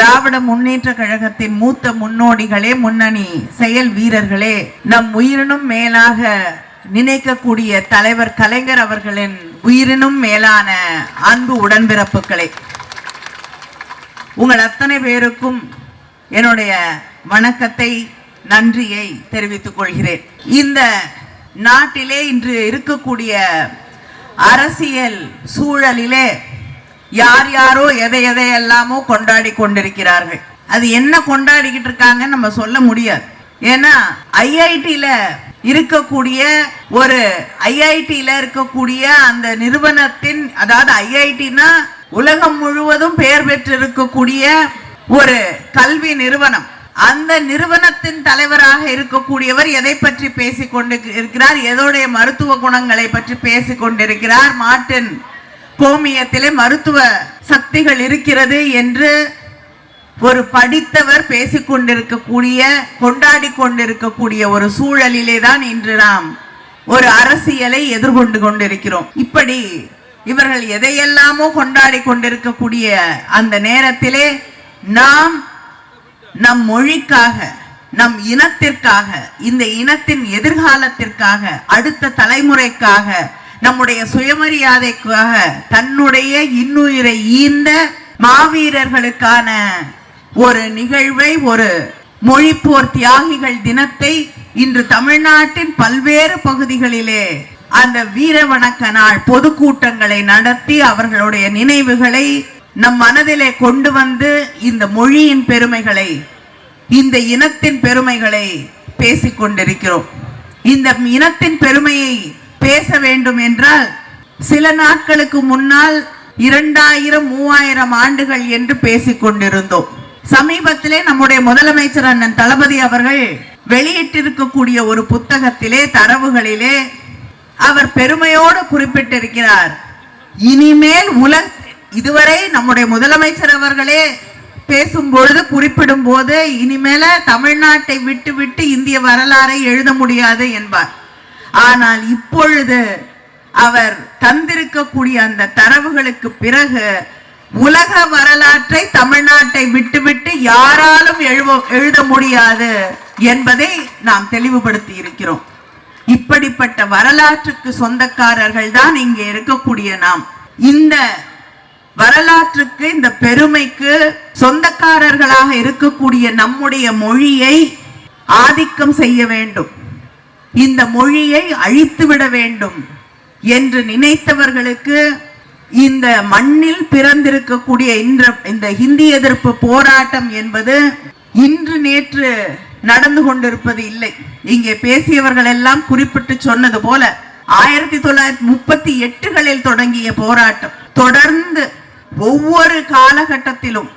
திராவிட முன்னேற்ற கழகத்தின் மூத்த முன்னோடிகளே முன்னணி செயல் வீரர்களே நம் உயிரினும் மேலாக நினைக்கக்கூடிய தலைவர் கலைஞர் அவர்களின் உயிரினும் மேலான அன்பு உடன்பிறப்புகளே. உங்கள் அத்தனை பேருக்கும் என்னுடைய வணக்கத்தை நன்றியை தெரிவித்துக் கொள்கிறேன். இந்த நாட்டிலே இன்று இருக்கக்கூடிய அரசியல் சூழலிலே யார் யாரோ எதை எதை எல்லாமோ கொண்டாடி கொண்டிருக்கிறார்கள். அது என்ன கொண்டாடிக்கிட்டு இருக்காங்கன்னு நம்ம சொல்ல முடியாது. ஏன்னா ஐஐடியில இருக்கக்கூடிய ஒரு ஐஐடியில இருக்கக்கூடிய அந்த நிறுவனத்தின் அதாவது ஐஐடினா உலகம் முழுவதும் பெயர் பெற்றிருக்கக்கூடிய ஒரு கல்வி நிறுவனம். அந்த நிறுவனத்தின் தலைவராக இருக்கக்கூடியவர் எதை பற்றி பேசிக்கொண்டு இருக்கிறார்? எதோடைய மருத்துவ குணங்களை பற்றி பேசிக்கொண்டிருக்கிறார்? கொண்டிருக்கிறார் மாட்டின் கோமியத்திலே மருத்துவ சக்திகள் இருக்கிறது என்று ஒரு படித்தவர் பேசிக்கொண்டிருக்கக்கூடிய கொண்டாடி கொண்டிருக்கக்கூடிய ஒரு சூழலிலே தான் இன்று நாம் ஒரு அரசியலை எதிர்கொண்டு கொண்டிருக்கிறோம். இப்படி இவர்கள் எதையெல்லாமோ கொண்டாடி கொண்டிருக்கக்கூடிய அந்த நேரத்திலே நாம் நம் மொழிக்காக நம் இனத்திற்காக இந்த இனத்தின் எதிர்காலத்திற்காக அடுத்த தலைமுறைக்காக நம்முடைய சுயமரியாதைக்காக தன்னுடைய இன்னுயிரை ஈந்த மாவீரர்களுக்கான ஒரு நிகழ்வை ஒரு மொழிப்போர் தியாகிகள் தினத்தை இன்று தமிழ்நாட்டின் பல்வேறு பகுதிகளிலே அந்த வீர வணக்க நாள் பொதுக்கூட்டங்களை நடத்தி அவர்களுடைய நினைவுகளை நம் மனதிலே கொண்டு வந்து இந்த மொழியின் பெருமைகளை இந்த இனத்தின் பெருமைகளை பேசிக் கொண்டிருக்கிறோம் இந்த இனத்தின் பெருமையை பேச வேண்டும் என்றால் சில நாட்களுக்கு முன்னால் இரண்டாயிரம் மூவாயிரம் ஆண்டுகள் என்று பேசிக் கொண்டிருந்தோம். சமீபத்திலே நம்முடைய முதலமைச்சர் அண்ணன் தளபதி அவர்கள் வெளியிட்டிருக்கக்கூடிய ஒரு புத்தகத்திலே தரவுகளிலே அவர் பெருமையோடு குறிப்பிட்டிருக்கிறார். இனிமேல் உலக இதுவரை நம்முடைய முதலமைச்சர் அவர்களே பேசும் பொழுது குறிப்பிடும் போது இனிமேல தமிழ்நாட்டை விட்டு விட்டு இந்திய வரலாறை எழுத முடியாது என்பார். ஆனால் இப்பொழுது அவர் தந்திருக்கக்கூடிய அந்த தரவுகளுக்கு பிறகு உலக வரலாற்றை தமிழ்நாட்டை விட்டுவிட்டு யாராலும் எழுவ எழுத முடியாது என்பதை நாம் தெளிவுபடுத்தி இருக்கிறோம். இப்படிப்பட்ட வரலாற்றுக்கு சொந்தக்காரர்கள் தான் இங்கே இருக்கக்கூடிய நாம். இந்த வரலாற்றுக்கு இந்த பெருமைக்கு சொந்தக்காரர்களாக இருக்கக்கூடிய நம்முடைய மொழியை ஆதிக்கம் செய்ய வேண்டும். இந்த மொழியை அழித்து விட வேண்டும் என்று நினைத்தவர்களுக்கு இந்த மண்ணில் பிறந்திருக்கக்கூடிய இந்த இந்த ஹிந்தி எதிர்ப்பு போராட்டம் என்பது இன்று நேற்று நடந்து கொண்டிருப்பது இல்லை. இங்கே பேசியவர்கள் எல்லாம் குறிப்பிட்டு சொன்னது போல ஆயிரத்தி தொள்ளாயிரத்தி முப்பத்தி எட்டுகளில் தொடங்கிய போராட்டம். தொடர்ந்து ஒவ்வொரு காலகட்டத்திலும்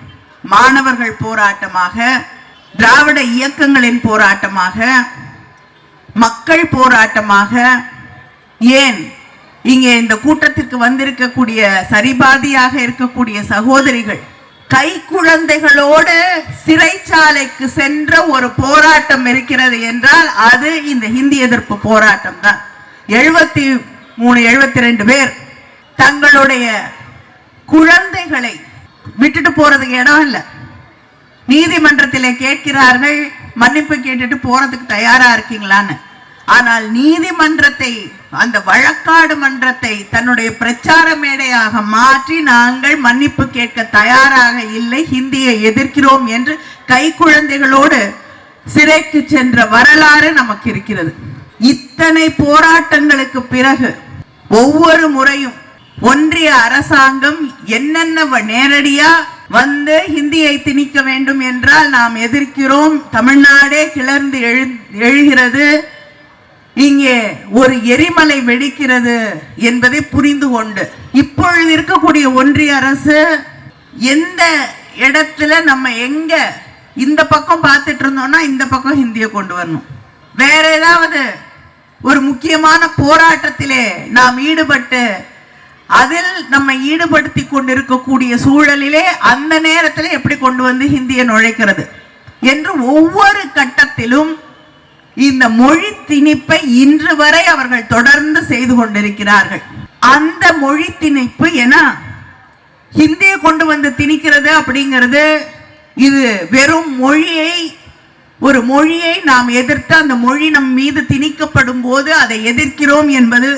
மாணவர்கள் போராட்டமாக திராவிட இயக்கங்களின் போராட்டமாக மக்கள் போராட்டமாக ஏன் இங்கே இந்த கூட்டத்திற்கு வந்திருக்கக்கூடிய சரிபாதியாக இருக்கக்கூடிய சகோதரிகள் கை குழந்தைகளோடு சிறைச்சாலைக்கு சென்ற ஒரு போராட்டம் இருக்கிறது என்றால் அது இந்த ஹிந்தி எதிர்ப்பு போராட்டம் தான். எழுபத்தி மூணு எழுபத்தி ரெண்டு பேர் தங்களுடைய குழந்தைகளை விட்டுட்டு போறதுக்கு இடம் இல்லை. நீதிமன்றத்திலே கேட்கிறார்கள் மன்னிப்பு கேட்டுட்டு போறதுக்கு தயாரா இருக்கீங்களான்னு. ஆனால் நீதிமன்றத்தை அந்த வழக்காடு மன்றத்தை தன்னுடைய பிரச்சார மேடையாக மாற்றி நாங்கள் மன்னிப்பு கேட்க தயாராக இல்லை ஹிந்தியை எதிர்க்கிறோம் என்று கை குழந்தைகளோடு சிறைக்கு சென்ற வரலாறு நமக்கு இருக்கிறது. இத்தனை போராட்டங்களுக்கு பிறகு ஒவ்வொரு முறையும் ஒன்றிய அரசாங்கம் என்னென்ன நேரடியாக நேரடியா வந்து ஹிந்தியை திணிக்க வேண்டும் என்றால் நாம் எதிர்க்கிறோம். தமிழ்நாடே கிளர்ந்து எழு எழுகிறது. இங்கே ஒரு எரிமலை வெடிக்கிறது என்பதை புரிந்து கொண்டு. இப்பொழுது இருக்கக்கூடிய ஒன்றிய அரசு எந்த இடத்துல நம்ம எங்க இந்த பக்கம் பார்த்துட்டு இருந்தோம்னா இந்த பக்கம் ஹிந்தியை கொண்டு வரணும். வேற ஏதாவது ஒரு முக்கியமான போராட்டத்திலே நாம் ஈடுபட்டு அதில் நம்ம ஈடுபடுத்தி கொண்டிருக்கக்கூடிய சூழலிலே அந்த நேரத்தில் எப்படி கொண்டு வந்து ஹிந்தியை நுழைக்கிறது? என்று ஒவ்வொரு கட்டத்திலும் இந்த மொழி திணிப்பை இன்று வரை அவர்கள் தொடர்ந்து செய்து கொண்டிருக்கிறார்கள். அந்த மொழி திணிப்பு என ஹிந்தியை கொண்டு வந்து திணிக்கிறது அப்படிங்கிறது இது வெறும் மொழியை ஒரு மொழியை நாம் எதிர்த்து அந்த மொழி நம் மீது திணிக்கப்படும் போது அதை எதிர்க்கிறோம் என்பது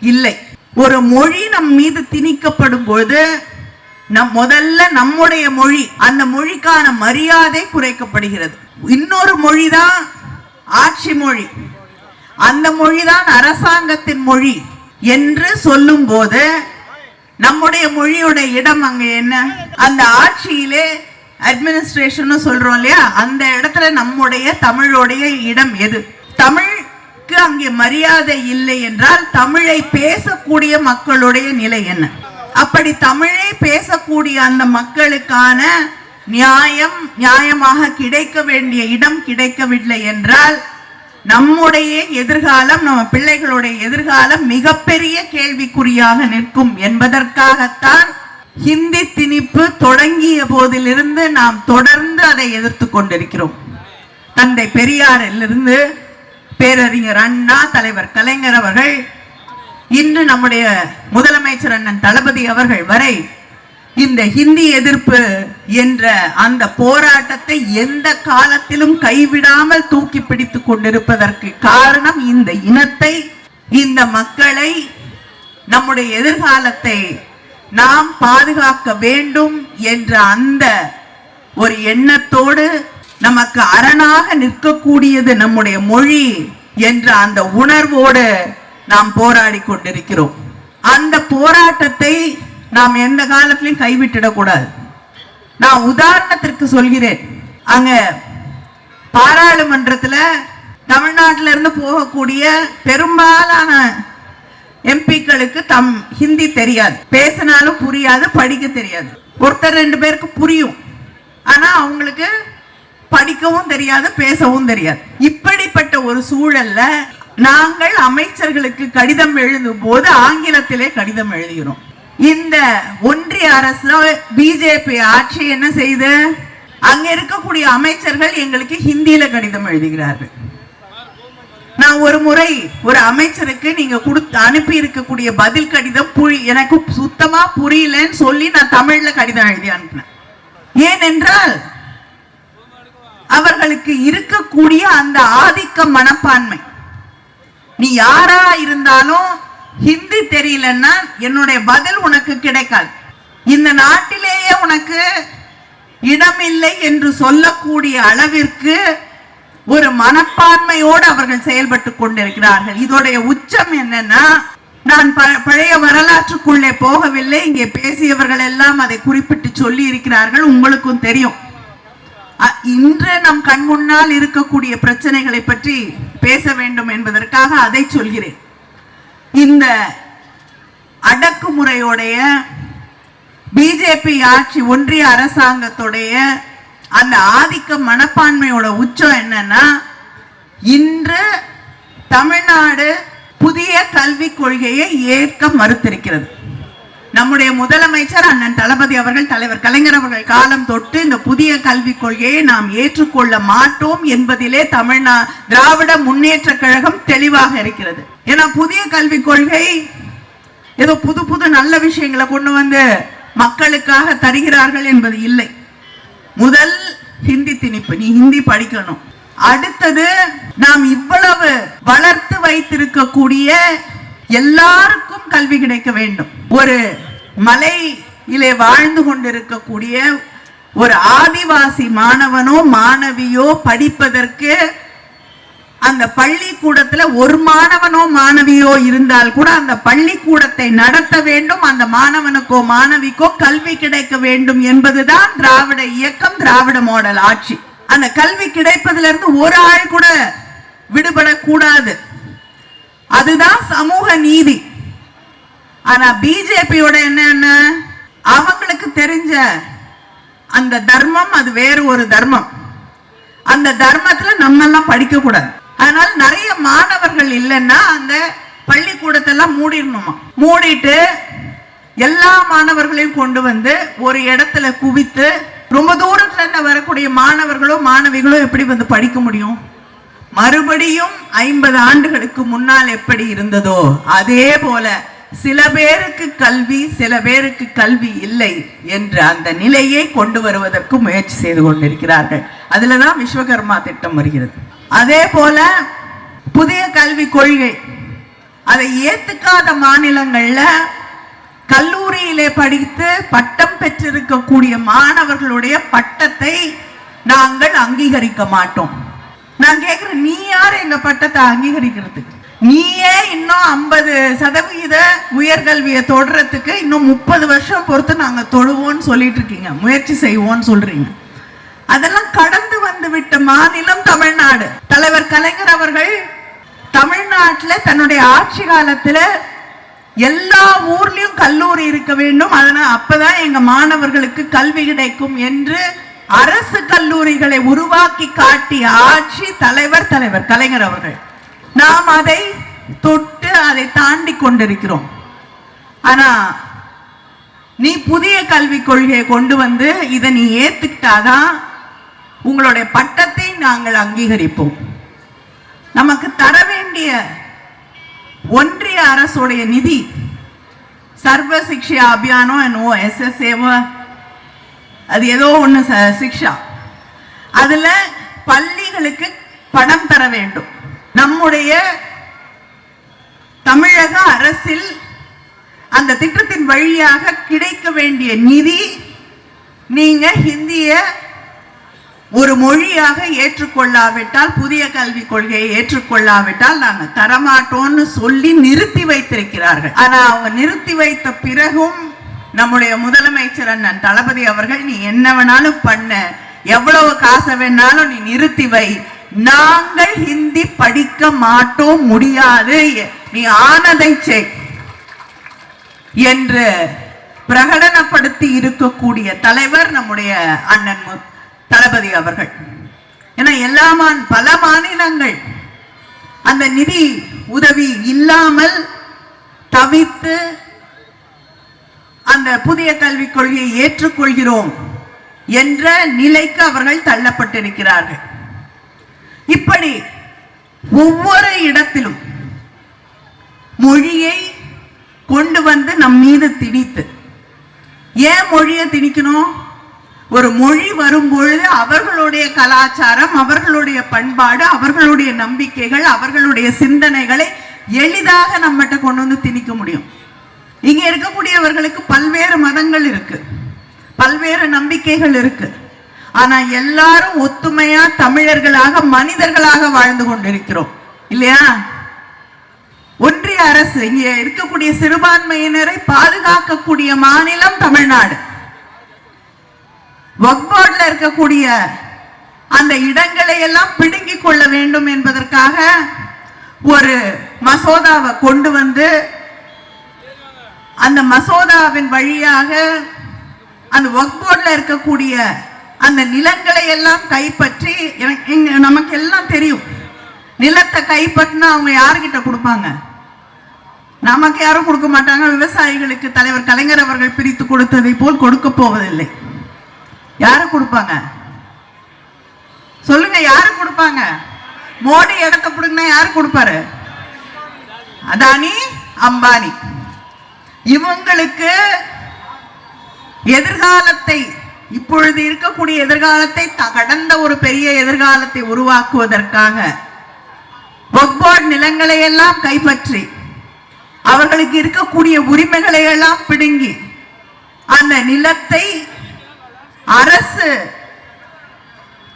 இல்லை. ஒரு மொழி நம் மீது திணிக்கப்படும் போது நம் முதல்ல நம்முடைய மொழி அந்த மொழிக்கான மரியாதை குறைக்கப்படுகிறது. இன்னொரு மொழிதான் ஆட்சி மொழி. அந்த மொழிதான் அரசாங்கத்தின் மொழி என்று சொல்லும் போது நம்முடைய மொழியோட இடம் அங்க என்ன? அந்த ஆட்சியிலே அட்மினிஸ்ட்ரேஷன் சொல்றோம் இல்லையா? அந்த இடத்துல நம்முடைய தமிழோடைய இடம் எது? தமிழ் மக்களுக்கு அங்கே மரியாதை இல்லை என்றால் தமிழை பேசக்கூடிய மக்களுடைய நிலை என்ன? அப்படி தமிழை பேசக்கூடிய அந்த மக்களுக்கான நியாயம் நியாயமாக கிடைக்க வேண்டிய இடம் கிடைக்கவில்லை என்றால் நம்முடைய எதிர்காலம் நம்ம பிள்ளைகளுடைய எதிர்காலம் மிகப்பெரிய கேள்விக்குறியாக நிற்கும் என்பதற்காகத்தான் ஹிந்தி திணிப்பு தொடங்கிய போதிலிருந்து நாம் தொடர்ந்து அதை எதிர்த்து கொண்டிருக்கிறோம். தந்தை பெரியாரிலிருந்து பேரறிஞர் அண்ணா தலைவர் கலைஞர் அவர்கள் இன்று நம்முடைய முதலமைச்சர் அண்ணன் தளபதி அவர்கள் வரை இந்த ஹிந்தி எதிர்ப்பு என்ற அந்த போராட்டத்தை எந்த காலத்திலும் கைவிடாமல் தூக்கி பிடித்துக் கொண்டிருப்பதற்கு காரணம் இந்த இனத்தை இந்த மக்களை நம்முடைய எதிர்காலத்தை நாம் பாதுகாக்க வேண்டும் என்ற அந்த ஒரு எண்ணத்தோடு நமக்கு அரணாக நிற்கக்கூடியது நம்முடைய மொழி என்ற அந்த உணர்வோடு நாம் போராடி கொண்டிருக்கிறோம். அந்த போராட்டத்தை நாம் எந்த காலத்திலையும் கைவிட்டிடக்கூடாது நான் உதாரணத்திற்கு சொல்கிறேன். அங்க பாராளுமன்றத்துல தமிழ்நாட்டில இருந்து போகக்கூடிய பெரும்பாலான எம்பிக்களுக்கு தம் ஹிந்தி தெரியாது. பேசினாலும் புரியாது படிக்க தெரியாது. ஒருத்தர் ரெண்டு பேருக்கு புரியும். ஆனா அவங்களுக்கு படிக்கவும் தெரியாது பேசவும் தெரியாது. இப்படிப்பட்ட ஒரு சூழல்ல நாங்கள் அமைச்சர்களுக்கு கடிதம் எழுதும் போது ஆங்கிலத்திலே கடிதம் எழுதுகிறோம். இந்த ஒன்றிய அரசு பிஜேபி ஆட்சி என்ன செய்து? அங்க இருக்கக்கூடிய அமைச்சர்கள் எங்களுக்கு ஹிந்தியில கடிதம் எழுதுகிறார்கள். நான் ஒரு முறை ஒரு அமைச்சருக்கு நீங்க கொடுத்து அனுப்பி இருக்கக்கூடிய பதில் கடிதம் புரி எனக்கு சுத்தமா புரியலன்னு சொல்லி நான் தமிழ்ல கடிதம் எழுதி அனுப்பினேன். ஏனென்றால் அவர்களுக்கு இருக்கக்கூடிய அந்த ஆதிக்க மனப்பான்மை. நீ யாரா இருந்தாலும் ஹிந்தி தெரியலன்னா என்னுடைய பதில் உனக்கு கிடைக்காது. இந்த நாட்டிலேயே உனக்கு இடமில்லை என்று சொல்லக்கூடிய அளவிற்கு ஒரு மனப்பான்மையோடு அவர்கள் செயல்பட்டு கொண்டிருக்கிறார்கள். இதோடைய உச்சம் என்னன்னா நான் பழைய வரலாற்றுக்குள்ளே போகவில்லை. இங்கே பேசியவர்கள் எல்லாம் அதை குறிப்பிட்டு சொல்லி இருக்கிறார்கள் உங்களுக்கும் தெரியும். இன்று நம் கண் முன்னால் இருக்கக்கூடிய பிரச்சனைகளை பற்றி பேச வேண்டும் என்பதற்காக அதை சொல்கிறேன். இந்த அடக்குமுறையோடைய பிஜேபி ஆட்சி ஒன்றிய அரசாங்கத்துடைய அந்த ஆதிக்க மனப்பான்மையோட உச்சம் என்னன்னா இன்று தமிழ்நாடு புதிய கல்விக் கொள்கையை ஏற்க மறுத்திருக்கிறது. நம்முடைய முதலமைச்சர் அண்ணன் தளபதி அவர்கள் தலைவர் கலைஞர் அவர்கள் காலம் தொட்டு இந்த புதிய கல்விக் கொள்கையை நாம் ஏற்றுக்கொள்ள மாட்டோம் என்பதிலே தமிழ்நா திராவிட முன்னேற்ற கழகம் தெளிவாக இருக்கிறது. ஏன்னா புதிய கல்விக் கொள்கை ஏதோ புது புது நல்ல விஷயங்களை கொண்டு வந்து மக்களுக்காக தருகிறார்கள் என்பது இல்லை. முதல் ஹிந்தி திணிப்பு நீ ஹிந்தி படிக்கணும். அடுத்தது நாம் இவ்வளவு வளர்த்து வைத்திருக்கக்கூடிய எல்லாருக்கும் கல்வி கிடைக்க வேண்டும். ஒரு மலையிலே வாழ்ந்து கொண்டிருக்கக்கூடிய ஒரு ஆதிவாசி மாணவனோ மாணவியோ படிப்பதற்கு அந்த பள்ளிக்கூடத்துல ஒரு மாணவனோ மாணவியோ இருந்தால் கூட அந்த பள்ளிக்கூடத்தை நடத்த வேண்டும். அந்த மாணவனுக்கோ மாணவிக்கோ கல்வி கிடைக்க வேண்டும் என்பதுதான் திராவிட இயக்கம் திராவிட மாடல் ஆட்சி. அந்த கல்வி கிடைப்பதிலிருந்து ஒரு ஆள் கூட விடுபடக்கூடாது. அதுதான் சமூக நீதி. ஆனா பிஜேபியோட என்ன அவங்களுக்கு தெரிஞ்ச அந்த தர்மம் அது வேறு ஒரு தர்மம். அந்த தர்மத்துல நம்ம எல்லாம் படிக்க கூடாது அதனால நிறைய மாணவர்கள் இல்லைன்னா அந்த பள்ளிக்கூடத்தெல்லாம் மூடிடணுமா? மூடிட்டு எல்லா மாணவர்களையும் கொண்டு வந்து ஒரு இடத்துல குவித்து ரொம்ப தூரத்துல இருந்து வரக்கூடிய மாணவர்களோ மாணவிகளோ எப்படி வந்து படிக்க முடியும்? மறுபடியும் ஐம்பது ஆண்டுகளுக்கு முன்னால் எப்படி இருந்ததோ அதே போல சில பேருக்கு கல்வி சில பேருக்கு கல்வி இல்லை என்ற அந்த நிலையை கொண்டு வருவதற்கு முயற்சி செய்து கொண்டிருக்கிறார்கள். அதுலதான் விஸ்வகர்மா திட்டம் வருகிறது. அதே போல புதிய கல்வி கொள்கை. அதை ஏத்துக்காத மாநிலங்கள்ல கல்லூரியிலே படித்து பட்டம் பெற்றிருக்கக்கூடிய மாணவர்களுடைய பட்டத்தை நாங்கள் அங்கீகரிக்க மாட்டோம். நான் கேக்குறேன் நீ யார் எங்க பட்டத்தை அங்கீகரிக்கிறதுக்கு நீயே இன்னும் ஐம்பது சதவிகித உயர்கல்வியை தொடுறதுக்கு இன்னும் முப்பது வருஷம் பொறுத்து நாங்க தொழுவோம்னு சொல்லிட்டு இருக்கீங்க முயற்சி செய்வோம்னு சொல்றீங்க. அதெல்லாம் கடந்து வந்து விட்ட மாநிலம் தமிழ்நாடு. தலைவர் கலைஞர் அவர்கள் தமிழ்நாட்டுல தன்னுடைய ஆட்சி காலத்துல எல்லா ஊர்லயும் கல்லூரி இருக்க வேண்டும். அதனால் அப்பதான் எங்க மாணவர்களுக்கு கல்வி கிடைக்கும் என்று அரசு கல்லூரிகளை உருவாக்கி காட்டிய ஆட்சி தலைவர் தலைவர் கலைஞர் அவர்கள். நாம் அதை தொட்டு அதை தாண்டி கொண்டிருக்கிறோம். ஆனா நீ புதிய கல்விக் கொள்கையை கொண்டு வந்து இதை நீ ஏத்துக்கிட்டாதான் உங்களுடைய பட்டத்தை நாங்கள் அங்கீகரிப்போம். நமக்கு தர வேண்டிய ஒன்றிய அரசுடைய நிதி சர்வ சிக்ஷா அபியானோ என்னவோ எஸ்எஸ்ஏவோ அது ஏதோ ஒன்று சிக்ஷா. அதுல பள்ளிகளுக்கு பணம் தர வேண்டும். நம்முடைய தமிழக அரசில் அந்த திட்டத்தின் வழியாக கிடைக்க வேண்டிய நிதி நீங்க ஹிந்திய ஒரு மொழியாக ஏற்றுக்கொள்ளாவிட்டால் புதிய கல்விக் கொள்கையை ஏற்றுக்கொள்ளாவிட்டால் நாங்க தரமாட்டோம்னு சொல்லி நிறுத்தி வைத்திருக்கிறார்கள். ஆனால் அவங்க நிறுத்தி வைத்த பிறகும் நம்முடைய முதலமைச்சர் அண்ணன் தளபதி அவர்கள் நீ என்ன வேணாலும் பண்ண. எவ்வளவு காசை வேணாலும் நீ நிறுத்தி வை. நாங்கள் ஹிந்தி படிக்க மாட்டோம் முடியாது. நீ ஆனதை செய். என்று பிரகடனப்படுத்தி இருக்கக்கூடிய தலைவர் நம்முடைய அண்ணன் மு- தளபதி அவர்கள். ஏன்னா எல்லா மான் பல மாநிலங்கள் அந்த நிதி உதவி இல்லாமல் தவித்து அந்த புதிய கல்விக் கொள்கையை ஏற்றுக்கொள்கிறோம் என்ற நிலைக்கு அவர்கள் தள்ளப்பட்டிருக்கிறார்கள். இப்படி ஒவ்வொரு இடத்திலும் மொழியை கொண்டு வந்து நம் மீது திணித்து ஏன் மொழியை திணிக்கணும்? ஒரு மொழி வரும்பொழுது அவர்களுடைய கலாச்சாரம் அவர்களுடைய பண்பாடு அவர்களுடைய நம்பிக்கைகள் அவர்களுடைய சிந்தனைகளை எளிதாக நம்மகிட்ட கொண்டு வந்து திணிக்க முடியும். இங்க இருக்கக்கூடியவர்களுக்கு பல்வேறு மதங்கள் இருக்கு. பல்வேறு நம்பிக்கைகள் இருக்கு. ஆனா எல்லாரும் ஒத்துமையா தமிழர்களாக மனிதர்களாக வாழ்ந்து கொண்டிருக்கிறோம். இல்லையா? ஒன்றிய அரசு இங்க இருக்கக்கூடிய சிறுபான்மையினரை பாதுகாக்கக்கூடிய மாநிலம் தமிழ்நாடு. வக்போர்ட்ல இருக்கக்கூடிய அந்த இடங்களை எல்லாம் பிடுங்கிக் கொள்ள வேண்டும் என்பதற்காக ஒரு மசோதாவை கொண்டு வந்து அந்த மசோதாவின் வழியாக அந்த ஒர்க் போர்டில் இருக்கக்கூடிய அந்த நிலங்களை எல்லாம் கைப்பற்றி எனக்கு நமக்கு எல்லாம் தெரியும். நிலத்தை கைப்பற்றினா அவங்க யாருக்கிட்ட கொடுப்பாங்க? நமக்கு யாரும் கொடுக்க மாட்டாங்க. விவசாயிகளுக்கு தலைவர் கலைஞர் அவர்கள் பிரித்து கொடுத்ததை போல் கொடுக்க போவதில்லை. யாரு கொடுப்பாங்க? சொல்லுங்க யாரு கொடுப்பாங்க? மோடி இடத்த பிடுங்கினா யாரு கொடுப்பாரு? அதானி அம்பானி. இவங்களுக்கு எதிர்காலத்தை இப்பொழுது இருக்கக்கூடிய எதிர்காலத்தை கடந்த ஒரு பெரிய எதிர்காலத்தை உருவாக்குவதற்காக ஒக்போர்ட் நிலங்களை எல்லாம் கைப்பற்றி அவர்களுக்கு இருக்கக்கூடிய உரிமைகளை எல்லாம் பிடுங்கி அந்த நிலத்தை அரசு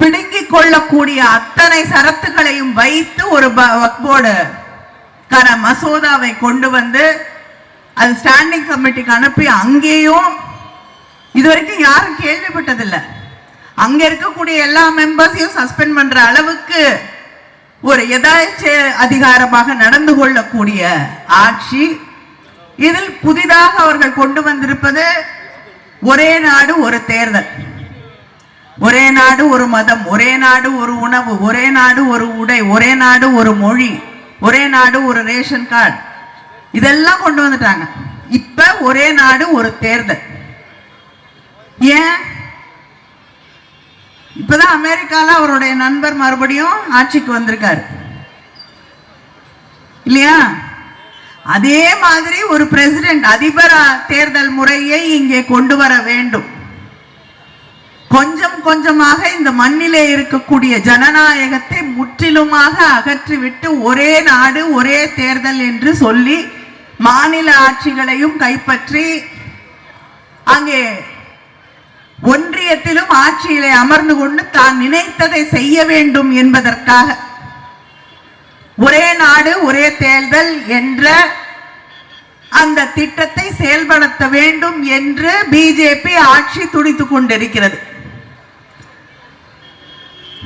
பிடுங்கிக் கொள்ளக்கூடிய அத்தனை சரத்துகளையும் வைத்து ஒரு வக்போர்டு கான மசோதாவை கொண்டு வந்து அது ஸ்டாண்டிங் கமிட்டிக்கு அனுப்பி அங்கேயும் இதுவரைக்கும் யாரும் கேள்விப்பட்டதில்லை. அங்க இருக்கக்கூடிய எல்லா மெம்பர்ஸையும் சஸ்பெண்ட் பண்ற அளவுக்கு ஒரு எதாச்ச அதிகாரமாக நடந்து கொள்ளக்கூடிய ஆட்சி இதில் புதிதாக அவர்கள் கொண்டு வந்திருப்பது ஒரே நாடு ஒரு தேர்தல். ஒரே நாடு ஒரு மதம். ஒரே நாடு ஒரு உணவு. ஒரே நாடு ஒரு உடை. ஒரே நாடு ஒரு மொழி. ஒரே நாடு ஒரு ரேஷன் கார்டு. இதெல்லாம் கொண்டு வந்துட்டாங்க. இப்ப ஒரே நாடு ஒரு தேர்தல். ஏன்? இப்பதான் அமெரிக்கால அவருடைய நண்பர் மறுபடியும் ஆட்சிக்கு வந்திருக்காரு. இல்லையா? அதே மாதிரி ஒரு பிரசிடென்ட் அதிபர் தேர்தல் முறையை இங்கே கொண்டு வர வேண்டும். கொஞ்சம் கொஞ்சமாக இந்த மண்ணிலே இருக்கக்கூடிய ஜனநாயகத்தை முற்றிலுமாக அகற்றிவிட்டு ஒரே நாடு ஒரே தேர்தல் என்று சொல்லி மாநில ஆட்சிகளையும் கைப்பற்றி அங்கே ஒன்றியத்திலும் ஆட்சியிலே அமர்ந்து கொண்டு தான் நினைத்ததை செய்ய வேண்டும் என்பதற்காக ஒரே நாடு ஒரே தேர்தல் என்ற அந்த திட்டத்தை செயல்படுத்த வேண்டும் என்று பிஜேபி ஆட்சி துடித்துக் கொண்டிருக்கிறது.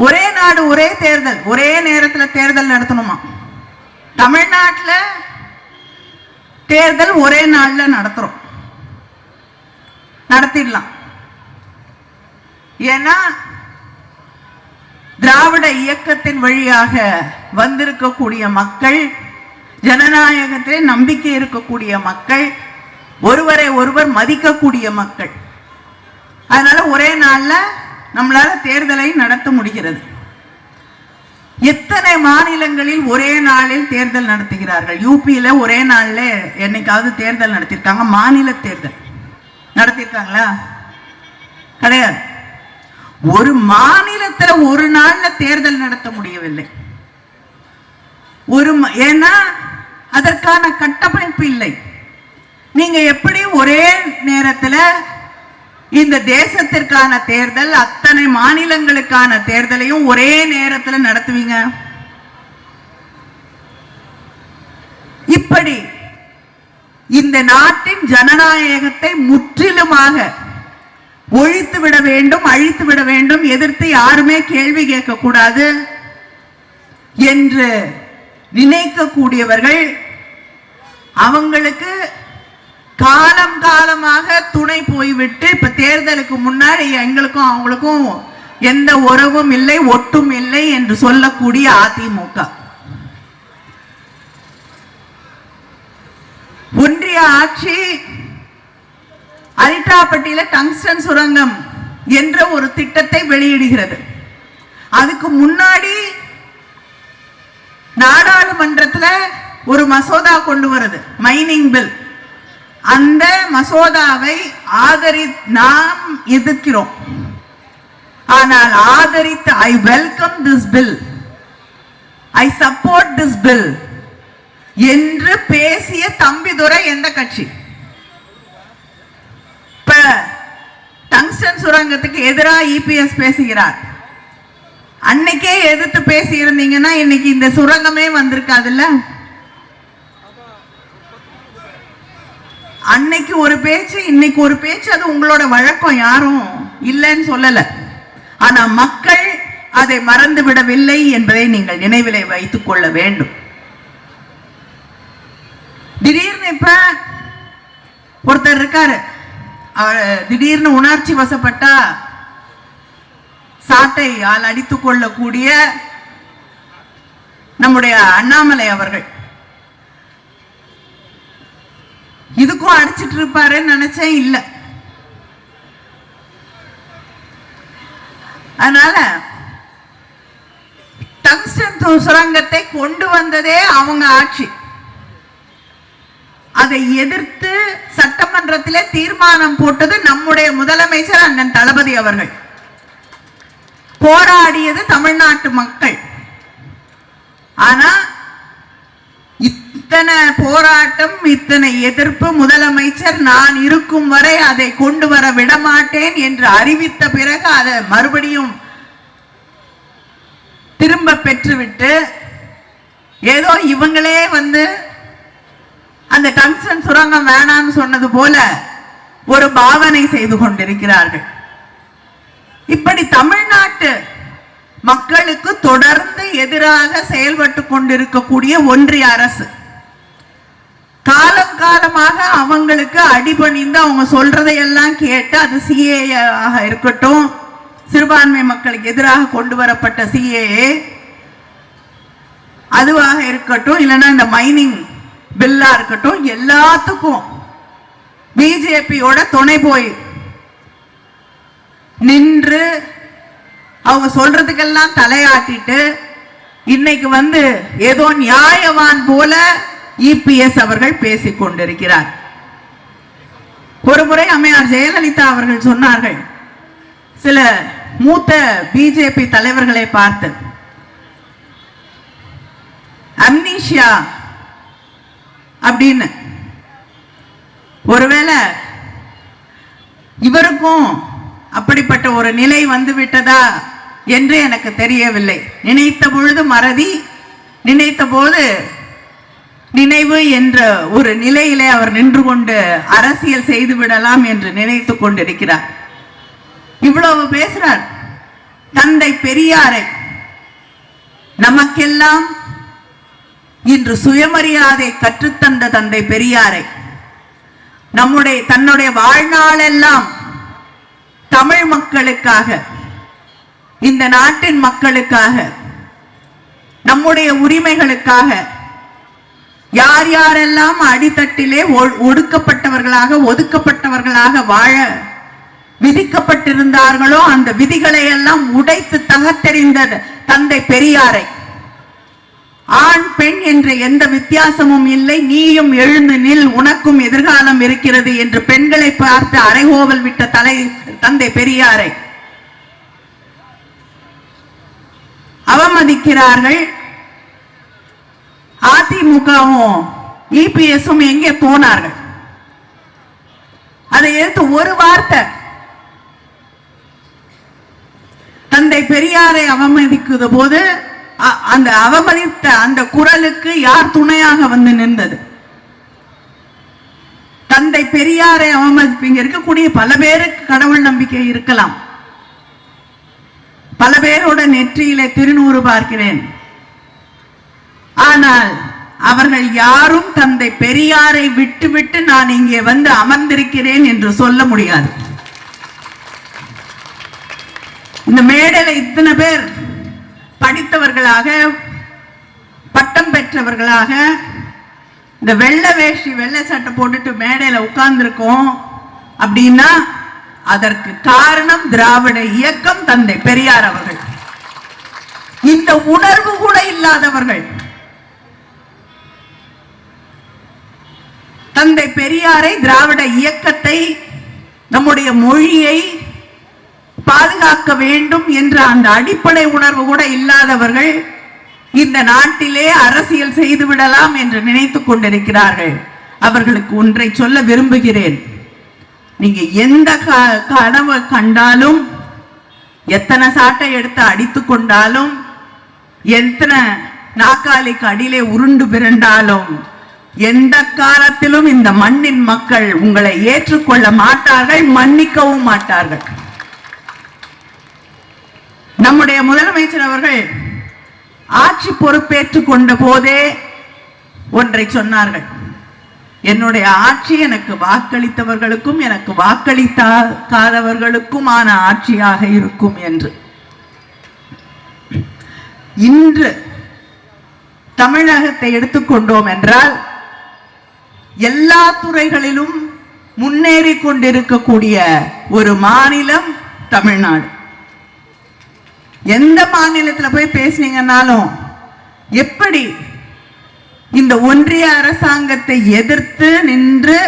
ஒரே நாடு ஒரே தேர்தல் ஒரே நேரத்தில் தேர்தல் நடத்தணுமா? தமிழ்நாட்டில் தேர்தல் ஒரே நாளில் நடத்துறோம். நடத்திடலாம். ஏன்னா திராவிட இயக்கத்தின் வழியாக வந்திருக்கக்கூடிய மக்கள் ஜனநாயகத்திலே நம்பிக்கை இருக்கக்கூடிய மக்கள் ஒருவரை ஒருவர் மதிக்கக்கூடிய மக்கள். அதனால ஒரே நாள்ல நம்மளால தேர்தலை நடத்த முடிகிறது. எத்தனை மாநிலங்களில் ஒரே நாளில் தேர்தல் நடத்துகிறார்கள்? யூபியில ஒரே நாள்ல என்னைக்காவது தேர்தல் நடத்தியிருக்காங்க மாநில தேர்தல். நடத்தியிருக்காங்களா கிடையாது. ஒரு மாநிலத்துல ஒரு நாள்ல தேர்தல் நடத்த முடியவில்லை. ஒரு ஏன்னா அதற்கான கட்டமைப்பு இல்லை. நீங்க எப்படி ஒரே நேரத்துல இந்த தேசத்திற்கான தேர்தல் அத்தனை மாநிலங்களுக்கான தேர்தலையும் ஒரே நேரத்துல நடத்துவீங்க. இப்படி இந்த நாட்டின் ஜனநாயகத்தை முற்றிலுமாக ஒழித்து விட வேண்டும் அழித்து விட வேண்டும் எதிர்த்து யாருமே கேள்வி கேட்க கூடாது என்று நினைக்கக்கூடியவர்கள் அவங்களுக்கு காலம் காலமாக துணை போய்விட்டு இப்ப தேர்தலுக்கு முன்னாடி எங்களுக்கும் அவங்களுக்கும் எந்த உறவும் இல்லை ஒட்டும் இல்லை என்று சொல்லக்கூடிய அதிமுக. ஒன்றிய ஆட்சி அரிட்டாப்பட்டியில டங்ஸ்டன் சுரங்கம் என்ற ஒரு திட்டத்தை வெளியிடுகிறது. அதுக்கு முன்னாடி நாடாளுமன்றத்துல ஒரு மசோதா கொண்டு வருது மைனிங் பில் அந்த மசோதாவை ஆதரி நாம் எதிர்க்கிறோம். ஆனால் ஆதரித்து I welcome this bill I support this bill என்று பேசிய தம்பிதுரை எந்த கட்சி? இப்ப டங்ஸ்டன் சுரங்கத்துக்கு எதிராக இபிஎஸ் பேசுகிறார். அன்னைக்கே எதிர்த்து பேசி இருந்தீங்கன்னா இன்னைக்கு இந்த சுரங்கமே வந்திருக்காதுல்ல? அன்னைக்கு ஒரு பேச்சு இன்னைக்கு ஒரு பேச்சு அது உங்களோட வழக்கம் யாரும் இல்லைன்னு சொல்லல. ஆனா மக்கள் அதை மறந்து விடவில்லை என்பதை நீங்கள் நினைவிலே வைத்துக் கொள்ள வேண்டும். திடீர்னு இப்ப ஒருத்தர் இருக்காரு. அவர் திடீர்னு உணர்ச்சி வசப்பட்டா சாட்டை ஆள் அடித்துக் கொள்ளக்கூடிய நம்முடைய அண்ணாமலை அவர்கள். இதுக்கும் அடிச்சிட்டு இருப்பாருன்னு நினைச்சேன் இல்ல. அதனால டங்ஸ்டன் சுரங்கத்தை கொண்டு வந்ததே அவங்க ஆட்சி. அதை எதிர்த்து சட்டமன்றத்திலே தீர்மானம் போட்டது நம்முடைய முதலமைச்சர் அண்ணன் தளபதி அவர்கள். போராடியது தமிழ்நாட்டு மக்கள். ஆனா இத்தனை போராட்டம் இத்தனை எதிர்ப்பு முதலமைச்சர் நான் இருக்கும் வரை அதை கொண்டு வர விடமாட்டேன் என்று அறிவித்த பிறகு அதை மறுபடியும் திரும்ப பெற்றுவிட்டு ஏதோ இவங்களே வந்து அந்த டங்ஸ்டன் சுரங்கம் வேணாம்னு சொன்னது போல ஒரு பாவனை செய்து கொண்டிருக்கிறார்கள். இப்படி தமிழ்நாட்டு மக்களுக்கு தொடர்ந்து எதிராக செயல்பட்டு கொண்டிருக்கக்கூடிய ஒன்றிய அரசு. காலம் காலமாக அவங்களுக்கு அடிபணிந்து அவங்க சொல்றதையெல்லாம் கேட்டு அது சிஏ ஆக இருக்கட்டும். சிறுபான்மை மக்களுக்கு எதிராக கொண்டு வரப்பட்ட சிஏஏ அதுவாக இருக்கட்டும். இல்லைன்னா இந்த மைனிங் பில்லா இருக்கட்டும். எல்லாத்துக்கும் பிஜேபியோட துணை போய் நின்று அவங்க சொல்றதுக்கெல்லாம் தலையாட்டிட்டு இன்னைக்கு வந்து ஏதோ நியாயவான் போல இபிஎஸ் அவர்கள் பேசிக் கொண்டிருக்கிறார் ஒருமுறை அம்மையார் ஜெயலலிதா அவர்கள் சொன்னார்கள் சில மூத்த பிஜேபி தலைவர்களை பார்த்து அம்னிஷியா அப்படின்னு. ஒருவேளை இவருக்கும் அப்படிப்பட்ட ஒரு நிலை வந்து விட்டதா என்று எனக்கு தெரியவில்லை. நினைத்த பொழுது மறதி நினைத்த போது நினைவு என்ற ஒரு நிலையிலே அவர் நின்று கொண்டு அரசியல் செய்து விடலாம் என்று நினைத்து கொண்டிருக்கிறார். இவ்வளவு பேசுறார். தந்தை பெரியாரை நமக்கெல்லாம் இன்று சுயமரியாதை கற்றுத்தந்த தந்தை பெரியாரை நம்முடைய தன்னுடைய வாழ்நாளெல்லாம் தமிழ் மக்களுக்காக இந்த நாட்டின் மக்களுக்காக நம்முடைய உரிமைகளுக்காக யார் யாரெல்லாம் அடித்தட்டிலே ஒடுக்கப்பட்டவர்களாக ஒதுக்கப்பட்டவர்களாக வாழ விதிக்கப்பட்டிருந்தார்களோ அந்த விதிகளை எல்லாம் உடைத்து தகத்தெறிந்த தந்தை பெரியாரை. ஆண் பெண் என்ற எந்த வித்தியாசமும் இல்லை. நீயும் எழுந்து நில் உனக்கும் எதிர்காலம் இருக்கிறது என்று பெண்களை பார்த்து அரைகோவல் விட்ட தலை தந்தை பெரியாரை. அவமதிக்கிறார்கள். அதிமுகவும் இபிஎஸும் எங்கே போனார்கள்? அதை எடுத்து ஒரு வார்த்தை. தந்தை பெரியாரை அவமதிக்குத போது அந்த அவமதித்த அந்த குரலுக்கு யார் துணையாக வந்து நின்றது? தந்தை பெரியாரை அவமதிப்பீங்க இருக்கக்கூடிய பல பேருக்கு கடவுள் நம்பிக்கை இருக்கலாம். பல பேரோட நெற்றியிலே திருநூறு பார்க்கிறேன். ஆனால் அவர்கள் யாரும் தந்தை பெரியாரை விட்டுவிட்டு நான் இங்கே வந்து அமர்ந்திருக்கிறேன் என்று சொல்ல முடியாது. இந்த மேடையில இத்தனை பேர் படித்தவர்களாக பட்டம் பெற்றவர்களாக இந்த வெள்ளை வேஷ்டி வெள்ளை சட்டை போட்டுட்டு மேடையில உட்கார்ந்துருக்கோம் அப்படின்னா அதற்கு காரணம் திராவிட இயக்கம் தந்தை பெரியார் அவர்கள். இந்த உணர்வு கூட இல்லாதவர்கள். தந்தை பெரியாரை திராவிட இயக்கத்தை நம்முடைய மொழியை பாதுகாக்க வேண்டும் என்ற அந்த அடிப்படை உணர்வு கூட இல்லாதவர்கள் இந்த நாட்டிலே அரசியல் செய்து விடலாம் என்று நினைத்துக் கொண்டிருக்கிறார்கள். அவர்களுக்கு ஒன்றை சொல்ல விரும்புகிறேன். நீங்க எந்த க- கனவு கண்டாலும் எத்தனை சாட்டை எடுத்து அடித்து கொண்டாலும் எத்தனை நாக்காளிக்கு அடியிலே உருண்டு பிறண்டாலும் எந்த காலத்திலும் இந்த மண்ணின் மக்கள் உங்களை ஏற்றுக்கொள்ள மாட்டார்கள் மன்னிக்கவும் மாட்டார்கள். நம்முடைய முதலமைச்சர் அவர்கள் ஆட்சி பொறுப்பேற்றுக் கொண்ட போதே ஒன்றை சொன்னார்கள். என்னுடைய ஆட்சி எனக்கு வாக்களித்தவர்களுக்கும் எனக்கு வாக்களித்தாதவர்களுக்குமான ஆட்சியாக இருக்கும் என்று. இன்று தமிழகத்தை எடுத்துக்கொண்டோம் என்றால் எல்லா துறைகளிலும் முன்னேறி கொண்டிருக்கக்கூடிய ஒரு மாநிலம் தமிழ்நாடு. எந்த மாநிலத்தில் போய் பேசினீங்கன்னாலும் எப்படி இந்த ஒன்றிய அரசாங்கத்தை எதிர்த்து நின்று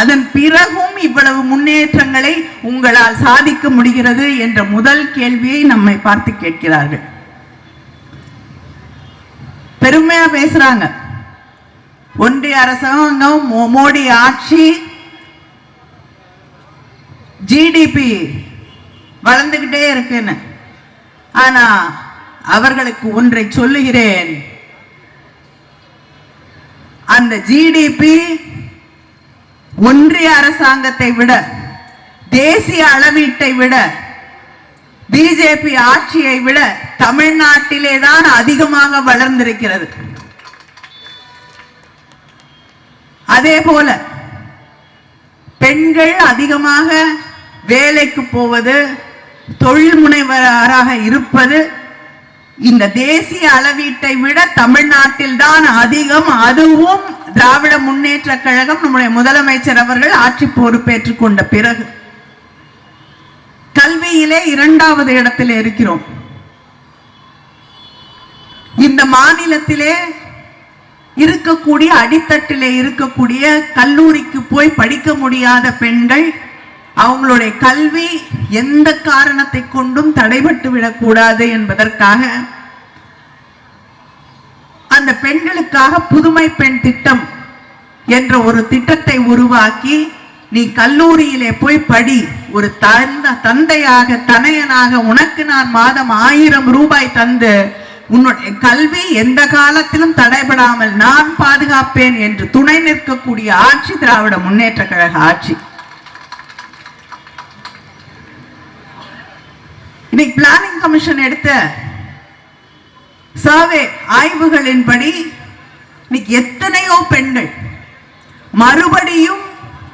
அதன் பிறகும் இவ்வளவு முன்னேற்றங்களை உங்களால் சாதிக்க முடிகிறது என்ற முதல் கேள்வியை நம்மை பார்த்து கேட்கிறார்கள். பெருமையா பேசுறாங்க. ஒன்றிய அரசாங்கம் மோடி ஆட்சி ஜிடிபி வளர்ந்துகிட்டே இருக்குன்னு. ஆனா அவர்களுக்கு ஒன்றை சொல்லுகிறேன். அந்த ஜிடிபி ஒன்றிய அரசாங்கத்தை விட தேசிய அளவீட்டை விட பிஜேபி ஆட்சியை விட தமிழ்நாட்டிலே தான் அதிகமாக வளர்ந்திருக்கிறது. அதே போல பெண்கள் அதிகமாக வேலைக்கு போவது தொழில் முனைவராக இருப்பது இந்த தேசிய அளவீட்டை விட தமிழ்நாட்டில் தான் அதிகம். அதுவும் திராவிட முன்னேற்ற கழகம் நம்முடைய முதலமைச்சர் அவர்கள் ஆட்சி பொறுப்பேற்றுக் கொண்ட பிறகு. கல்வியிலே இரண்டாவது இடத்தில் இருக்கிறோம். இந்த மாநிலத்திலே இருக்கக்கூடிய அடித்தட்டிலே இருக்கக்கூடிய கல்லூரிக்கு போய் படிக்க முடியாத பெண்கள் அவங்களுடைய கல்வி எந்த காரணத்தை கொண்டும் தடைபட்டு விடக்கூடாது என்பதற்காக அந்த பெண்களுக்காக புதுமை பெண் திட்டம் என்ற ஒரு திட்டத்தை உருவாக்கி நீ கல்லூரியிலே போய் படி. ஒரு தந்த தந்தையாக தனையனாக உனக்கு நான் மாதம் ஆயிரம் ரூபாய் தந்து உன்னுடைய கல்வி எந்த காலத்திலும் தடைபடாமல் நான் பாதுகாப்பேன் என்று துணை நிற்கக்கூடிய ஆட்சி திராவிட முன்னேற்ற கழக ஆட்சி. இன்னைக்கு பிளானிங் கமிஷன் எடுத்த சர்வே ஆய்வுகளின்படி இன்னைக்கு எத்தனையோ பெண்கள் மறுபடியும்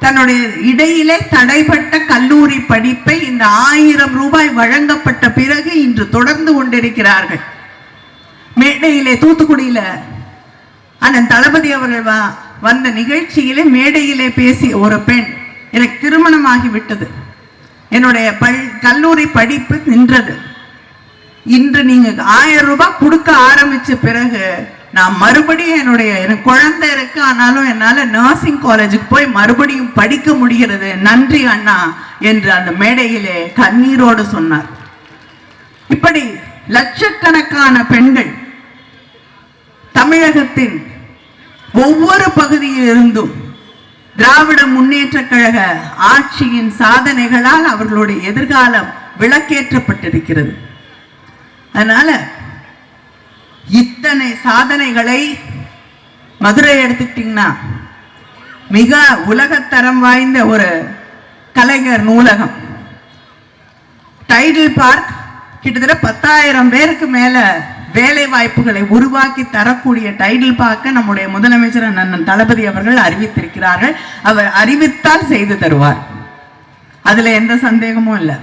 தன்னுடைய இடையிலே தடைப்பட்ட கல்லூரி படிப்பை இந்த ஆயிரம் ரூபாய் வழங்கப்பட்ட பிறகு இன்று தொடர்ந்து கொண்டிருக்கிறார்கள். மேடையிலே தூத்துக்குடியில அண்ணன் தளபதி அவர்கள் வா வந்த நிகழ்ச்சியிலே மேடையிலே பேசிய ஒரு பெண் எனக்கு திருமணமாகி விட்டது. என்னுடைய பள் கல்லூரி படிப்பு நின்றது. இன்று நீங்க ஆயிரம் ரூபாய் கொடுக்க ஆரம்பிச்ச பிறகு நான் மறுபடியும் என்னுடைய எனக்கு குழந்தை இருக்கு ஆனாலும் என்னால நர்சிங் காலேஜுக்கு போய் மறுபடியும் படிக்க முடிகிறது. நன்றி அண்ணா என்று அந்த மேடையிலே கண்ணீரோடு சொன்னார். இப்படி லட்சக்கணக்கான பெண்கள் தமிழகத்தின் ஒவ்வொரு பகுதியில் இருந்தும் திராவிட முன்னேற்ற கழக ஆட்சியின் சாதனைகளால் அவர்களுடைய எதிர்காலம் விளக்கேற்றப்பட்டிருக்கிறது. அதனால இத்தனை சாதனைகளை மதுரை எடுத்துக்கிட்டீங்கன்னா மிக உலகத்தரம் வாய்ந்த ஒரு கலைஞர் நூலகம். டைடில் பார்க் கிட்டத்தட்ட பத்தாயிரம் பேருக்கு மேல வேலை வாய்ப்புகளை உருவாக்கி தரக்கூடிய டைடில் பார்க்க நம்முடைய முதலமைச்சர் அண்ணன் தளபதி அவர்கள் அறிவித்திருக்கிறார்கள். அவர் அறிவித்தால் செய்து தருவார். அதுல எந்த சந்தேகமும் இல்லை.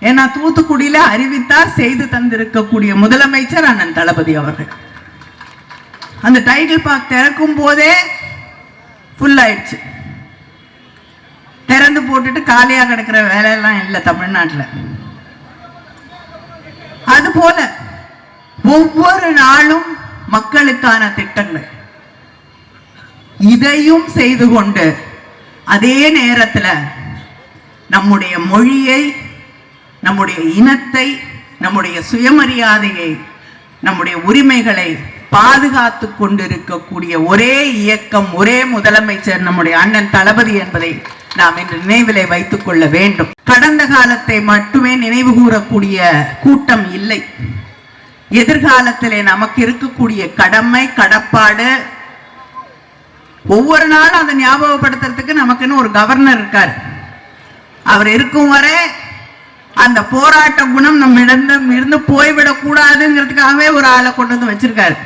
ஏன்னா தூத்துக்குடியில அறிவித்தார் செய்து தந்திருக்கக்கூடிய முதலமைச்சர் அண்ணன் தளபதி அவர்கள். அந்த டைட்டில் பார்க் திறக்கும் போதே ஃபுல் ஆயிடுச்சு. திறந்து போட்டுட்டு காலியா கிடக்கிற வேலையெல்லாம் இல்லை தமிழ்நாட்டுல. அது போல ஒவ்வொரு நாளும் மக்களுக்கான திட்டங்கள். இதையும் செய்து கொண்டு அதே நேரத்துல நம்முடைய மொழியை நம்முடைய இனத்தை நம்முடைய சுயமரியாதையை நம்முடைய உரிமைகளை பாதுகாத்து கொண்டிருக்கக்கூடிய ஒரே இயக்கம் ஒரே முதலமைச்சர் நம்முடைய அண்ணன் தளபதி என்பதை நாம் இன்று நினைவிலே வைத்துக் கொள்ள வேண்டும். கடந்த காலத்தை மட்டுமே நினைவு கூறக்கூடிய கூட்டம் இல்லை. எதிர்காலத்திலே நமக்கு இருக்கக்கூடிய கடமை கடப்பாடு ஒவ்வொரு நாளும் அதை ஞாபகப்படுத்துறதுக்கு நமக்குன்னு ஒரு கவர்னர் இருக்கார். அவர் இருக்கும் வரை அந்த போராட்ட குணம் நம்ம இருந்து இருந்து போய்விடக் கூடாதுங்கிறதுக்காகவே ஒரு ஆளை கொண்டு வந்து வச்சிருக்காரு.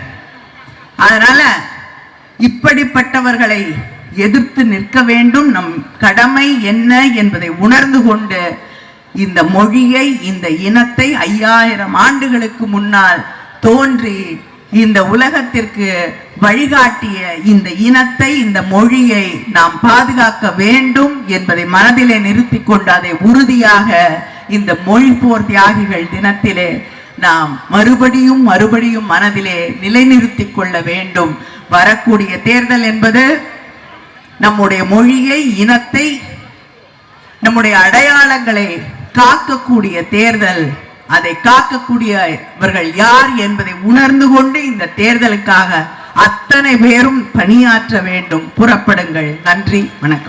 அதனால இப்படிப்பட்டவர்களை எதிர்த்து நிற்க வேண்டும். நம் கடமை என்ன என்பதை உணர்ந்து கொண்டு இந்த மொழியை இந்த இனத்தை ஐயாயிரம் ஆண்டுகளுக்கு முன்னால் தோன்றி இந்த உலகத்திற்கு வழிகாட்டிய இந்த இனத்தை இந்த மொழியை நாம் பாதுகாக்க வேண்டும் என்பதை மனதிலே நிறுத்தி கொண்டு அதை உறுதியாக இந்த மொழி போர் தியாகிகள் தினத்திலே நாம் மறுபடியும் மறுபடியும் மனதிலே நிலைநிறுத்திக் கொள்ள வேண்டும். வரக்கூடிய தேர்தல் என்பது நம்முடைய மொழியை இனத்தை நம்முடைய அடையாளங்களை காக்கக்கூடிய தேர்தல் அதை காக்கக்கூடியவர்கள் யார் என்பதை உணர்ந்து கொண்டு இந்த தேர்தலுக்காக அத்தனை பேரும் பணியாற்ற வேண்டும். புறப்படுங்கள். நன்றி. வணக்கம்.